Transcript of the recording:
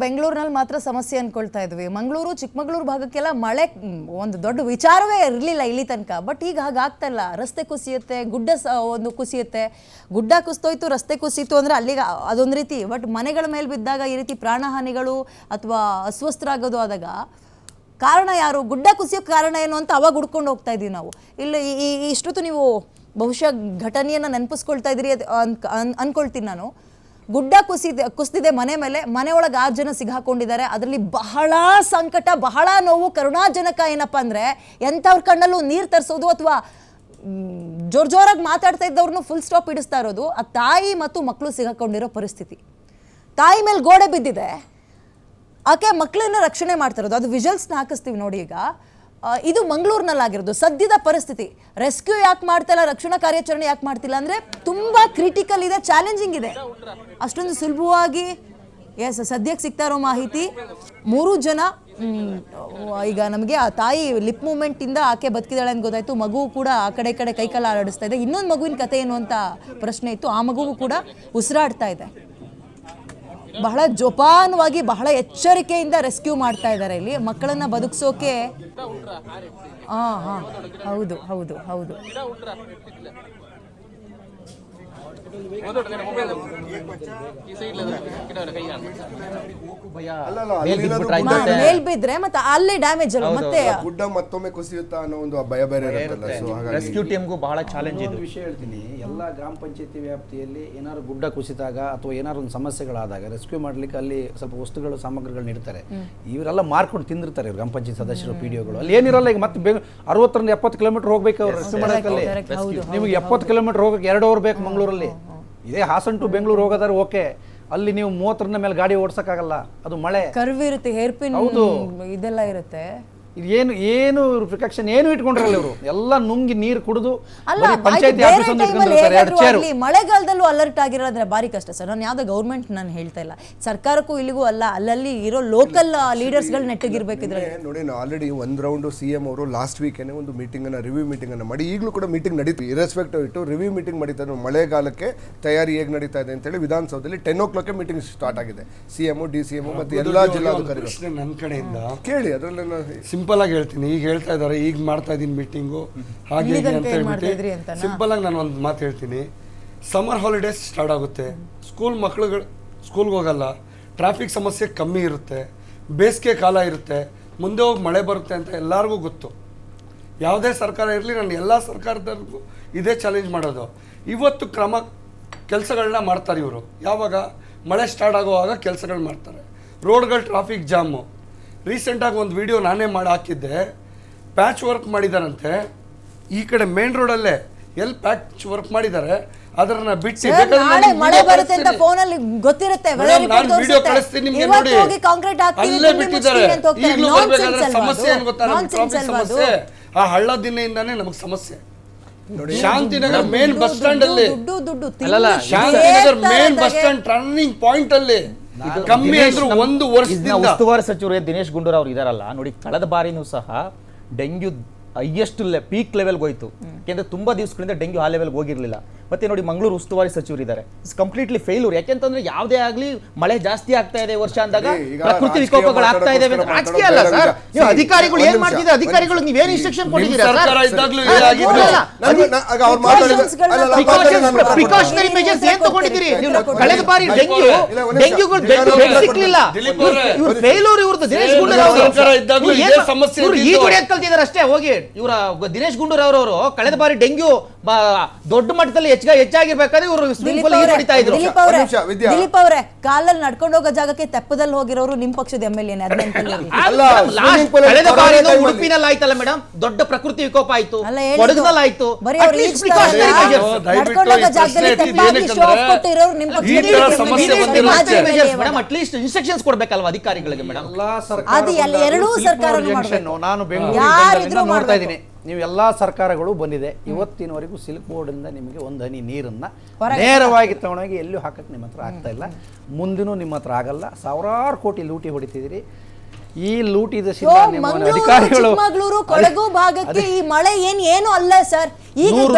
ಬೆಂಗಳೂರಿನಲ್ಲಿ ಮಾತ್ರ ಸಮಸ್ಯೆ ಅನ್ಕೊಳ್ತಾ ಇದ್ವಿ. ಮಂಗಳೂರು, ಚಿಕ್ಕಮಗಳೂರು ಭಾಗಕ್ಕೆಲ್ಲ ಮಳೆ ಒಂದು ದೊಡ್ಡ ವಿಚಾರವೇ ಇರಲಿಲ್ಲ ಇಲ್ಲಿ ತನಕ. ಬಟ್ ಈಗ ಹಾಗಾಗ್ತಾ ಇಲ್ಲ. ರಸ್ತೆ ಕುಸಿಯುತ್ತೆ, ಗುಡ್ಡ ಒಂದು ಕುಸಿಯುತ್ತೆ. ಗುಡ್ಡ ಕುಸ್ತೋಯ್ತು, ರಸ್ತೆ ಕುಸಿತು ಅಂದರೆ ಅಲ್ಲಿಗೆ ಅದೊಂದು ರೀತಿ. ಬಟ್ ಮನೆಗಳ ಮೇಲೆ ಬಿದ್ದಾಗ ಈ ರೀತಿ ಪ್ರಾಣಹಾನಿಗಳು ಅಥವಾ ಅಸ್ವಸ್ಥರಾಗೋದು ಆದಾಗ ಕಾರಣ ಯಾರು? ಗುಡ್ಡ ಕುಸಿಯೋಕ್ಕೆ ಕಾರಣ ಏನು ಅಂತ ಅವಾಗ ಹುಡ್ಕೊಂಡು ಹೋಗ್ತಾ ಇದ್ದೀವಿ ನಾವು. ಇಲ್ಲಿ ಈ- ಇಷ್ಟೊತ್ತು ನೀವು ಬಹುಶಃ ಘಟನೆಯನ್ನು ನೆನಪಿಸ್ಕೊಳ್ತಾ ಇದ್ದೀರಿ ಅದು ಅನ್- ಅನ್- ಅನ್ಕೊಳ್ತೀನಿ ನಾನು. ಗುಡ್ಡ ಕುಸಿದ ಕುಸಿದಿದೆ ಮನೆ ಮೇಲೆ, ಮನೆಯೊಳಗೆ ಆರು ಜನ ಸಿಗಾಕೊಂಡಿದ್ದಾರೆ ಅದರಲ್ಲಿ ಬಹಳ ಸಂಕಟ, ಬಹಳ ನೋವು, ಕರುಣಾಜನಕ ಏನಪ್ಪ ಅಂದರೆ, ಎಂಥವ್ರ ಕಣ್ಣಲ್ಲೂ ನೀರು ತರಿಸೋದು ಅಥವಾ ಜೋರ್ ಜೋರಾಗಿ ಮಾತಾಡ್ತಾ ಇದ್ದವ್ರನ್ನೂ ಫುಲ್ ಸ್ಟಾಪ್ ಇಡಿಸ್ತಾ ಇರೋದು, ಆ ತಾಯಿ ಮತ್ತು ಮಕ್ಕಳು ಸಿಗಾಕೊಂಡಿರೋ ಪರಿಸ್ಥಿತಿ. ತಾಯಿ ಮೇಲೆ ಗೋಡೆ ಬಿದ್ದಿದೆ. ಆಕೆ ಮಕ್ಕಳನ್ನ ರಕ್ಷಣೆ ಮಾಡ್ತಾ ಇರೋದು. ಅದು ವಿಜುವಲ್ಸ್ನ ಹಾಕಿಸ್ತೀವಿ ನೋಡಿ ಈಗ. ಇದು ಮಂಗಳೂರಿನಲ್ಲಾಗಿರೋದು. ಸದ್ಯದ ಪರಿಸ್ಥಿತಿ. ರೆಸ್ಕ್ಯೂ ಯಾಕೆ ಮಾಡ್ತಿಲ್ಲ ರಕ್ಷಣಾ ಕಾರ್ಯಾಚರಣೆ ಯಾಕೆ ಮಾಡ್ತಿಲ್ಲ ಅಂದರೆ ತುಂಬ ಕ್ರಿಟಿಕಲ್ ಇದೆ ಚಾಲೆಂಜಿಂಗ್ ಇದೆ. ಅಷ್ಟೊಂದು ಸುಲಭವಾಗಿ ಎಸ್ ಸದ್ಯಕ್ಕೆ ಸಿಗ್ತಾ ಇರೋ ಮಾಹಿತಿ. ಮೂರು ಜನ ಈಗ ನಮಗೆ ಆ ತಾಯಿ ಲಿಪ್ ಮೂಮೆಂಟಿಂದ ಆಕೆ ಬದುಕಿದಾಳೆ ಅಂತ ಗೊತ್ತಾಯ್ತು. ಮಗು ಕೂಡ ಆ ಕಡೆ ಕಡೆ ಕೈಕಾಲ ಆಡಿಸ್ತಾ ಇದೆ. ಇನ್ನೊಂದು ಮಗುವಿನ ಕತೆ ಏನು ಅಂತ ಪ್ರಶ್ನೆ ಇತ್ತು. ಆ ಮಗುವು ಕೂಡ ಉಸಿರಾಡ್ತಾ ಇದೆ. ಬಹಳ ಜೋಪಾನವಾಗಿ ಬಹಳ ಎಚ್ಚರಿಕೆಯಿಂದ ರೆಸ್ಕ್ಯೂ ಮಾಡ್ತಾ ಇದ್ದಾರೆ ಇಲ್ಲಿ. ಮಕ್ಕಳನ್ನ ಬದುಕಿಸೋಕೆ ಹಾ ಹಾ. ಹೌದು ಹೌದು ಹೌದು. ಮೇಲ್ ಬಿದ್ರೆ ಮತ್ತೆ ಅಲ್ಲೇ ಡ್ಯಾಮೇಜ್ ಅಲ್ಲ ಮತ್ತೆ ಗುಡ್ಡ ಮತ್ತೊಮ್ಮೆ ಕುಸಿಯುತ್ತಾ ಅನ್ನೋ ಒಂದು ಭಯ ಬೇರೆ ಇರುತ್ತಲ್ಲ ಸೊ ಹಾಗಾಗಿ ರೆಸ್ಕ್ಯೂ ಟೀಮ್ಗೂ ಬಹಳ ಚಾಲೆಂಜ್ ಇದೆ. ಒಂದು ವಿಷಯ ಹೇಳ್ತೀನಿ. ಎಲ್ಲ ಗ್ರಾಮ ಪಂಚಾಯತಿ ವ್ಯಾಪ್ತಿಯಲ್ಲಿ ಏನಾದ್ರು ಗುಡ್ಡ ಕುಸಿದಾಗ ಅಥವಾ ಏನಾದ್ರು ಒಂದು ಸಮಸ್ಯೆಗಳಾದಾಗ ರೆಸ್ಕ್ಯೂ ಮಾಡ್ಲಿಕ್ಕೆ ಅಲ್ಲಿ ಸ್ವಲ್ಪ ವಸ್ತುಗಳು ಸಾಮಗ್ರಿಗಳು ನೀಡ್ತಾರೆ. ಇವರೆಲ್ಲ ಮಾರ್ಕೊಂಡು ತಿಂದಿರ್ತಾರೆ ಇವ್ರು ಗ್ರಾಮ ಪಂಚಾಯತ್ ಸದಸ್ಯರು ಪಿ ಡಿಒಗಳು ಅಲ್ಲಿ ಏನಿರಲ್ಲ ಈಗ ಮತ್ತೆ ಬೆಂಗ್ ಅರವತ್ತರಿಂದ ಎಪ್ಪತ್ತು ಕಿಲೋಮೀಟರ್ ಹೋಗ್ಬೇಕು ಅವ್ರು ರೆಸ್ಕ್ಯೂ ನಿಮಗೆ ಎಪ್ಪತ್ತು ಕಿಲೋಮೀಟರ್ ಹೋಗಕ್ಕೆ ಎರಡು ಅವರ್ ಬೇಕು ಮಂಗಳೂರಲ್ಲಿ. ಇದೇ. ಹಾಸನ್ ಟು ಬೆಂಗಳೂರು ಹೋಗೋದಾದ್ರೆ ಓಕೆ. ಅಲ್ಲಿ ನೀವು ಮೂವತ್ತರಿಂದ ಮೇಲೆ ಗಾಡಿ ಓಡಿಸಕ್ಕಾಗಲ್ಲ. ಅದು ಮಳೆ. ಕರ್ವ್ ಇರುತ್ತೆ ಹೇರ್ ಪಿನ್ ಹೌದು. ಇದೆಲ್ಲ ಇರುತ್ತೆ. ಏನು ಏನು ಪ್ರಿಕಾಕ್ಷನ್ ಏನು ಇಟ್ಕೊಂಡಿರಲ್ಲ ಇವರು? ಎಲ್ಲ ನುಂಗಿ ನೀರು ಕುಡಿದು ಪಂಚಾಯತಿ ಆಫೀಸ್ ಒಂದು ಇಟ್ಕೊಂಡಿರ್ತಾರೆ ಮಳೆಗಾಲದಲ್ಲೂ ಅಲರ್ಟ್ ಆಗಿರೋದ್ರೆ ಬಾರಿ ಕಷ್ಟ ಸರ್. ನಾನು ಯಾವುದೋ ಗೌರ್ಮೆಂಟ್ ನಾನು ಹೇಳ್ತಾ ಇಲ್ಲ. ಸರ್ಕಾರಕ್ಕೂ ಇಲ್ಲಿಗೂ ಅಲ್ಲ ಅಲ್ಲಲ್ಲಿ ಇರೋ ಲೋಕಲ್ ಲೀಡರ್ಸ್ಗಳು ನೆಟ್ಟಗಿರ್ಬೇಕಿದ್ರೆ. ನೋಡಿ ನಾನು ಆಲ್ರೆಡಿ ಒಂದು ರೌಂಡ್ ಸಿ ಎಂ ಅವರು ಲಾಸ್ಟ್ ವೀಕೇನೆ ಒಂದು ಮೀಟಿಂಗ್ ಅನ್ನ ರಿವ್ಯೂ ಮೀಟಿಂಗ್ ಅನ್ನ ಮಾಡಿ ಈಗಲೂ ಕೂಡ ಮೀಟಿಂಗ್ ನಡೀತು. ಇರೆಸ್ಪೆಕ್ಟಿವ್ ಇಟ್ಟು ರಿವ್ಯೂ ಮೀಟಿಂಗ್ ಮಾಡಿದ್ದಾರೆ ಮಳೆಗಾಲಕ್ಕೆ ತಯಾರಿ ಹೇಗೆ ನಡೀತಾ ಇದೆ ಅಂತೇಳಿ ವಿಧಾನಸೌಧದಲ್ಲಿ ten o'clock meeting start ಆಗಿದೆ. C M D C M ಮತ್ತೆ ಎಲ್ಲ ಜಿಲ್ಲಾಧಿಕಾರಿಗಳು. ನನ್ನ ಕಡೆಯಿಂದ. ಕೇಳಿ ಅದರಲ್ಲಿ ಸಿಂಪಲ್ ಆಗಿ ಹೇಳ್ತೀನಿ. ಈಗ ಹೇಳ್ತಾ ಇದ್ದಾರೆ ಈಗ ಮಾಡ್ತಾ ಇದ್ದೀನಿ ಮೀಟಿಂಗು ಹಾಗೆ ಅಂತ ಹೇಳ್ಬಿಟ್ಟು ಸಿಂಪಲ್ ಆಗಿ ನಾನು ಒಂದು ಮಾತು ಹೇಳ್ತೀನಿ. ಸಮ್ಮರ್ ಹಾಲಿಡೇಸ್ ಸ್ಟಾರ್ಟ್ ಆಗುತ್ತೆ. ಸ್ಕೂಲ್ ಮಕ್ಳುಗಳು ಸ್ಕೂಲ್ಗೆ ಹೋಗಲ್ಲ. ಟ್ರಾಫಿಕ್ ಸಮಸ್ಯೆ ಕಮ್ಮಿ ಇರುತ್ತೆ. ಬೇಸಿಗೆ ಕಾಲ ಇರುತ್ತೆ. ಮುಂದೆ ಹೋಗಿ ಮಳೆ ಬರುತ್ತೆ ಅಂತ ಎಲ್ಲರಿಗೂ ಗೊತ್ತು. ಯಾವುದೇ ಸರ್ಕಾರ ಇರಲಿ ನಾನು ಎಲ್ಲ ಸರ್ಕಾರದವ್ರಿಗೂ ಇದೇ ಚಾಲೆಂಜ್ ಮಾಡೋದು. ಇವತ್ತು ಕ್ರಮ ಕೆಲಸಗಳನ್ನ ಮಾಡ್ತಾರೆ ಇವರು. ಯಾವಾಗ? ಮಳೆ ಸ್ಟಾರ್ಟ್ ಆಗುವಾಗ ಕೆಲಸಗಳು ಮಾಡ್ತಾರೆ. ರೋಡ್ಗಳು ಟ್ರಾಫಿಕ್ ಜಾಮು ರೀಸೆಂಟಾಗಿ ಒಂದು ವಿಡಿಯೋ ನಾನೇ ಮಾಡಿ ಹಾಕಿದ್ದೆ. ಪ್ಯಾಚ್ ವರ್ಕ್ ಮಾಡಿದಾರಂತೆ. ಈ ಕಡೆ ಮೇನ್ ರೋಡಲ್ಲೇ ಎಲ್ಲಿ ಪ್ಯಾಚ್ ವರ್ಕ್ ಮಾಡಿದ್ದಾರೆ ಅದನ್ನ ಬಿಟ್ಟು ನಾಳೆ ಮಳೆ ಬರುತ್ತೆ ಅಂತ. ಫೋನ್ ಅಲ್ಲಿ ಗೊತ್ತಿರುತ್ತೆ. ನಾನು ವಿಡಿಯೋ ಕಳಿಸ್ತೀನಿ ನಿಮಗೆ ನೋಡಿ. ಹೋಗಿ ಕಾಂಕ್ರೀಟ್ ಹಾಕ್ತೀನಿ ಅಲ್ಲೇ ಬಿಟ್ಟಿದ್ದಾರೆ. ಈಗಲೂ ಬರಬೇಕಾದ್ರೆ ಸಮಸ್ಯೆ? ಏನು ಗೊತ್ತಾ? ಟ್ರಾಫಿಕ್ ಸಮಸ್ಯೆ. ಆ ಹಳ್ಳ ದಿನೆಯಿಂದಾನೇ ನಮಗೆ ಸಮಸ್ಯೆ. ಶಾಂತಿನಗರ್ ಮೇನ್ ಬಸ್ ಸ್ಟ್ಯಾಂಡ್ ಅಲ್ಲಿ. Shantinagar main bus. Stand turning point ಅಲ್ಲಿ. ಕಮ್ಮಿ ದಿನೇಶ್ ಅಂದ್ರು ಒಂದು ವರ್ಷದಿಂದ ಉಸ್ತುವಾರಿ ಸಚಿವರು ದಿನೇಶ್ ಗುಂಡೂರಾವ್ ಅವರು ಇದಾರಲ್ಲ ನೋಡಿ ಕಳೆದ ಬಾರಿನೂ ಸಹ ಡೆಂಗ್ಯೂ ಹೈಯೆಸ್ಟ್ ಪೀಕ್ ಲೆವೆಲ್ಗೆ ಹೋಯ್ತು. ಯಾಕೆಂದ್ರೆ ತುಂಬಾ ದಿವಸಗಳಿಂದ ಡೆಂಗ್ಯೂ ಆ ಲೆವೆಲ್ಗೆ ಹೋಗಿರ್ಲಿಲ್ಲ. ಮತ್ತೆ ನೋಡಿ ಮಂಗಳೂರು ಉಸ್ತುವಾರಿ ಸಚಿವರು ಇದ್ದಾರೆ ಇಟ್ಸ್ ಕಂಪ್ಲೀಟ್ಲಿ ಫೇಲ್ಯೂರ್ ಯಾಕೆಂತಂದ್ರೆ ಯಾವುದೇ ಆಗಲಿ ಮಳೆ ಜಾಸ್ತಿ ಆಗ್ತಾ ಇದೆ ವರ್ಷ ಅಂದಾಗ ಪ್ರಕೃತಿ ವಿಕೋಪಗಳು ಆಗ್ತಾ ಇದಾವೆ ಅಂತ- ರಾಜಕೀಯ ಅಲ್ಲ ಸರ್. ನೀವು ಅಧಿಕಾರಿಗಳು ಏನ್ ಮಾಡ್ತಿದ್ರೆ ಅಧಿಕಾರಿಗಳು. ನೀವೇನು ಇನ್ಸ್ಟ್ರಕ್ಷನ್ ಕೊಟ್ಟಿದ್ದೀರಾ ಪ್ರಿಕಾಷನರಿ ಮೆಜರ್ಸ್ ಏನ್ ತಗೊಂಡಿದ್ದೀರಿ? ನೀವು ಕಳೆದ ಬಾರಿ ಡೆಂಗ್ಯೂ. ಡೆಂಗ್ಯೂಗಳು ಸಿಕ್ಲಿಲ್ಲ. ಇವ್ರು ಫೇಲ್ಯೂರ್ ಇವ್ರದ್ದು ದಿನೇಶ್ ಗುಂಡೂರಾವ್. ಈಗ ಹೊಡೆಯೋದ್ ಕಲ್ತಿದ್ದಾರೆ ಅಷ್ಟೇ ಹೋಗಿ. ಇವರ ದಿನೇಶ್ ಗುಂಡೂರಾವ್ ಅವರು ಕಳೆದ ಬಾರಿ ಡೆಂಗ್ಯೂ ದೊಡ್ಡ ಮಟ್ಟದಲ್ಲಿ ಹೆಚ್ಚಾಗಿ ಹೆಚ್ಚಾಗಿರ್ಬೇಕಾದ್ರೆ ಇವರು ಹೊಡಿತಾ ಇದ್ರು. ದಿಲೀಪ್ ಅವರೇ, ದಿಲೀಪ್ ಅವರೇ ಕಾಲಲ್ಲಿ ನಡ್ಕೊಂಡು ಹೋಗೋ ಜಾಗಕ್ಕೆ ತೆಪ್ಪದಲ್ಲಿ ಹೋಗಿರೋರು ನಿಮ್ ಪಕ್ಷದ ಎಂ ಎಲ್ ಎ ಕಳೆದ ಕೊರೋನಾ ಬಾರಿ ಉಡುಪಿನಲ್ಲಿ ಆಯ್ತಲ್ಲ ಮೇಡಮ್ ದೊಡ್ಡ ಪ್ರಕೃತಿ ವಿಕೋಪ ಆಯ್ತು. ಅಲ್ಲ, ಆಯ್ತು ಅಟ್ಲೀಸ್ಟ್ ಇನ್ಸ್ಟ್ರಕ್ಷನ್ಸ್ ಕೊಡ್ಬೇಕಲ್ವಾ ಅಧಿಕಾರಿಗಳಿಗೆ ಮೇಡಮ್ ಎಲ್ಲಾ ಅದು ಎರಡೂ ಸರ್ಕಾರ ನಾನು ಬೆಂಗಳೂರು ಯಾರಿದ್ರೂ ನೋಡ್ತಾ ಇದ್ದೀನಿ. ನೀವು ಎಲ್ಲ ಸರ್ಕಾರಗಳು ಬಂದಿದೆ. ಇವತ್ತಿನವರೆಗೂ ಸಿಲ್ಕ್ ಬೋರ್ಡ್ ಇಂದ ನಿಮಗೆ ಒಂದು ಹನಿ ನೀರನ್ನ ನೇರವಾಗಿ ತಗೊಂಡೋಗಿ ಎಲ್ಲೂ ಹಾಕಕ್ಕೆ ನಿಮ್ಮ ಹತ್ರ ಆಗ್ತಾ ಇಲ್ಲ. ಮುಂದಿನೂ ನಿಮ್ಮ ಹತ್ರ ಆಗಲ್ಲ. ಸಾವಿರಾರು ಕೋಟಿ ಲೂಟಿ ಹೊಡಿತಿದ್ದೀರಿ. ಈ ಲೂಟಿ ಮಂಗಳೂರು ಅಧಿಕಾರಿಗಳು ಚಿಕ್ಕಮಗಳೂರು ಕೊಡಗು ಭಾಗಕ್ಕೆ ಈ ಮಳೆ ಏನ್ ಏನು ಅಲ್ಲ ಸರ್. ಈಗ